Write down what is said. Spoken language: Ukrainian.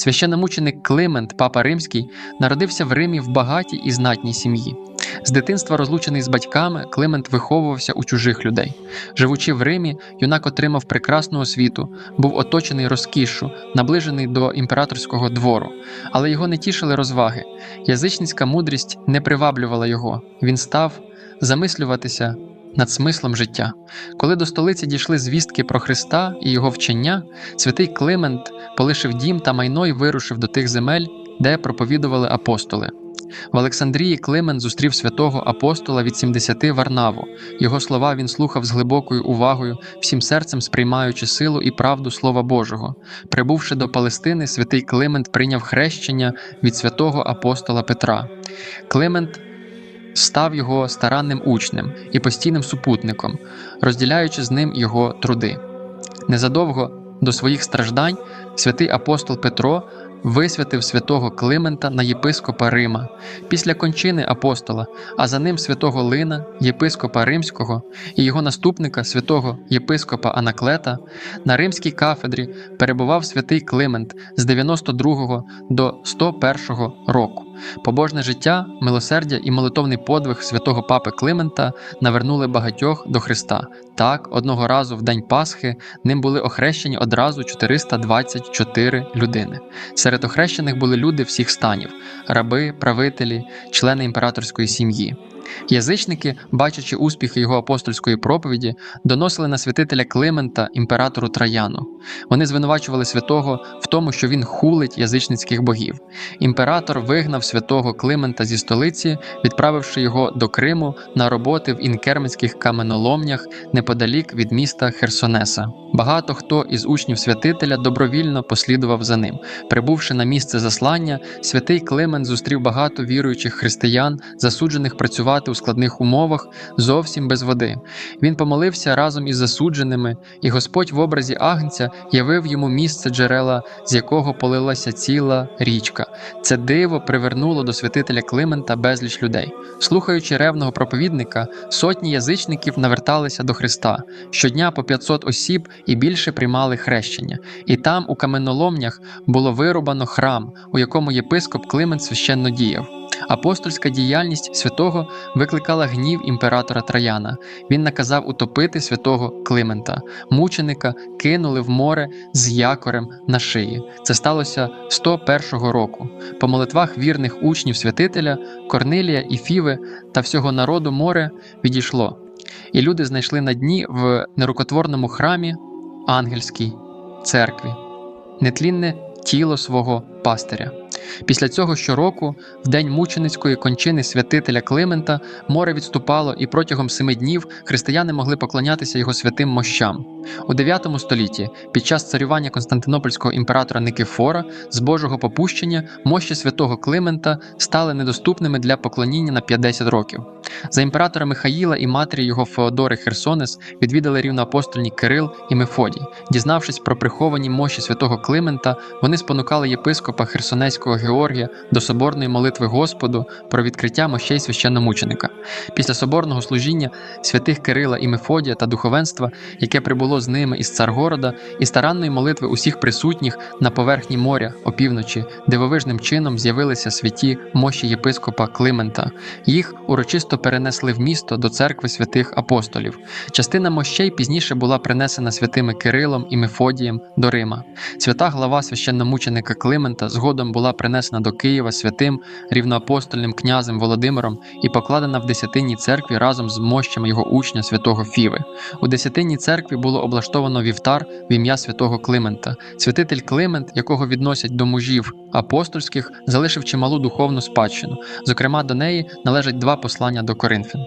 Священномученик Климент, папа римський, народився в Римі в багатій і знатній сім'ї. З дитинства розлучений з батьками, Климент виховувався у чужих людей. Живучи в Римі, юнак отримав прекрасну освіту, був оточений розкішшу, наближений до імператорського двору, але його не тішили розваги. Язичницька мудрість не приваблювала його. Він став замислюватися над смислом життя. Коли до столиці дійшли звістки про Христа і його вчення, святий Климент полишив дім та майно й вирушив до тих земель, де проповідували апостоли. В Олександрії Климент зустрів святого апостола від 70 Варнаву. Його слова він слухав з глибокою увагою, всім серцем сприймаючи силу і правду Слова Божого. Прибувши до Палестини, святий Климент прийняв хрещення від святого апостола Петра. Климент став його старанним учнем і постійним супутником, розділяючи з ним його труди. Незадовго до своїх страждань святий апостол Петро висвятив святого Климента на єпископа Рима після кончини апостола, а за ним святого Лина, єпископа Римського, і його наступника святого єпископа Анаклета, на римській кафедрі перебував святий Климент з 92 до 101 року. Побожне життя, милосердя і молитовний подвиг святого папи Климента навернули багатьох до Христа. Так, одного разу в день Пасхи ним були охрещені одразу 424 людини. Серед охрещених були люди всіх станів: раби, правителі, члени імператорської сім'ї. Язичники, бачачи успіхи його апостольської проповіді, доносили на святителя Климента імператору Траяну. Вони звинувачували святого в тому, що він хулить язичницьких богів. Імператор вигнав святого Климента зі столиці, відправивши його до Криму на роботи в інкерманських каменоломнях неподалік від міста Херсонеса. Багато хто із учнів святителя добровільно послідував за ним. Прибувши на місце заслання, святий Климент зустрів багато віруючих християн, засуджених працювати у складних умовах зовсім без води. Він помолився разом із засудженими, і Господь в образі агнця явив йому місце джерела, з якого полилася ціла річка. Це диво привернуло до святителя Климента безліч людей. Слухаючи ревного проповідника, сотні язичників наверталися до Христа. Щодня по 500 осіб і більше приймали хрещення. І там, у каменоломнях, було вирубано храм, у якому єпископ Климент священно діяв. Апостольська діяльність святого викликала гнів імператора Траяна. Він наказав утопити святого Климента. Мученика кинули в море з якорем на шиї. Це сталося 101 року. По молитвах вірних учнів святителя Корнилія і Фіви та всього народу море відійшло. І люди знайшли на дні в нерукотворному храмі ангельській церкві нетлінне тіло свого пастиря. Після цього щороку, в день мученицької кончини святителя Климента, море відступало, і протягом семи днів християни могли поклонятися його святим мощам. У 9 столітті, під час царювання Константинопольського імператора Никифора, з Божого попущення мощі святого Климента стали недоступними для поклоніння на 50 років. За імператора Михаїла і матері його Феодори Херсонес відвідали рівноапостольні Кирил і Мефодій. Дізнавшись про приховані мощі святого Климента, вони спонукали єпископа Херсонеського Георгія до соборної молитви Господу про відкриття мощей священномученика. Після соборного служіння святих Кирила і Мефодія та духовенства, яке прибуло з ними із Царгорода, і старанної молитви усіх присутніх на поверхні моря опівночі, дивовижним чином з'явилися святі мощі єпископа Климента. Їх урочисто перенесли в місто до церкви святих апостолів. Частина мощей пізніше була принесена святими Кирилом і Мефодієм до Рима. Свята глава священномученика Климента згодом була принесена до Києва святим рівноапостольним князем Володимиром і покладена в десятинній церкві разом з мощами його учня святого Фіви. У десятинній церкві було облаштовано вівтар в ім'я святого Климента. Святитель Климент, якого відносять до мужів апостольських, залишив чималу духовну спадщину. Зокрема, до неї належать два послання до Коринфян.